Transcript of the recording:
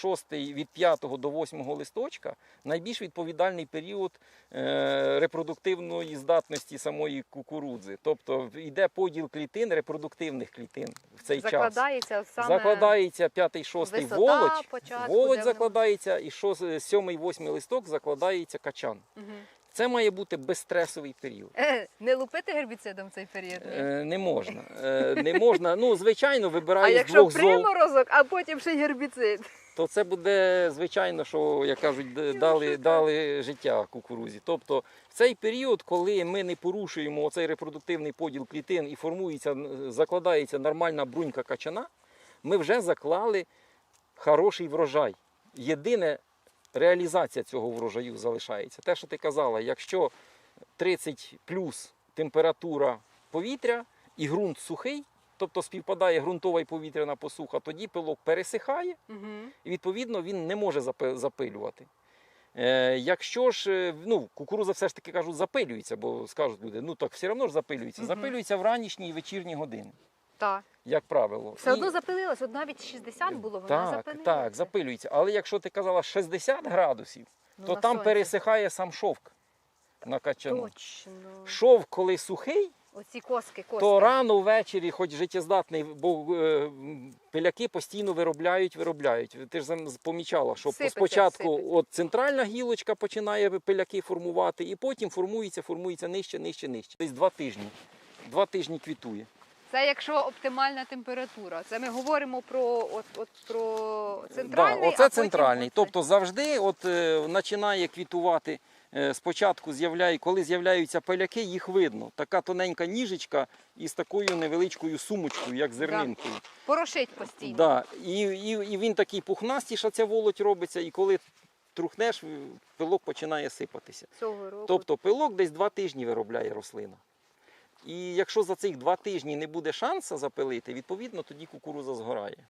Шостий від 5 до 8 листочка найбільш відповідальний період е, репродуктивної здатності самої кукурудзи. Тобто йде поділ клітин, репродуктивних клітин в цей час. Закладається саме Закладається п'ятий, шостий висота волоч, початку, волоч закладається, і шос- сьомий, восьмий листок закладається качан. Мгм. Це має бути безстресовий період. Е, Не лупити гербіцидом цей період. Е, не можна. Е, не можна. Ну, звичайно, А вибирають з якщо приморозок, а потім ще й гербіцид. то це буде звичайно, що як кажуть, дали, дали життя кукурузі. Тобто в цей період, коли ми не порушуємо оцей репродуктивний поділ клітин і формується, закладається нормальна брунька качана, ми вже заклали хороший врожай. Єдине реалізація цього врожаю залишається. Те, що ти казала, якщо 30 плюс температура повітря і ґрунт сухий, тобто співпадає ґрунтова і повітряна посуха, тоді пилок пересихає і відповідно він не може запилювати. Е, якщо ж е, ну, кукуруза все ж таки кажуть, запилюється, бо скажуть люди, ну так все одно ж запилюється. Запилюється в ранішні і вечірні години, Так. Як правило. Все І- одно запилилась, от навіть 60 було, вона так, запилилася. так, запилюється. Але якщо ти казала 60 градусів, Ну, то там сонці. пересихає сам шовк на качану. Точно. Шовк, коли сухий, Оці коски, коски. то рано ввечері, хоч життєздатний, бо е, пиляки постійно виробляють, виробляють. Ти ж помічала, що Сипеться, спочатку сипеться. от центральна гілочка починає пиляки формувати, і потім формується, формується нижче, нижче, нижче. Десь два тижні. Два тижні квітує. Це якщо оптимальна температура. Це ми говоримо про, от, от, про центральний. да, а оце потім центральний. оцей. Тобто завжди от, е, починає квітувати. е, Спочатку з'являє, коли з'являються пиляки, їх видно. Така тоненька ніжечка із такою невеличкою сумочкою, як зернинкою. Порошить постійно. Да. І, і, і він такий пухнастіша ця волоть робиться, і коли трухнеш, пилок починає сипатися. Цього року. Тобто пилок десь два тижні виробляє рослина. І якщо за цих два тижні не буде шансу запилити, відповідно тоді кукуруза згорає.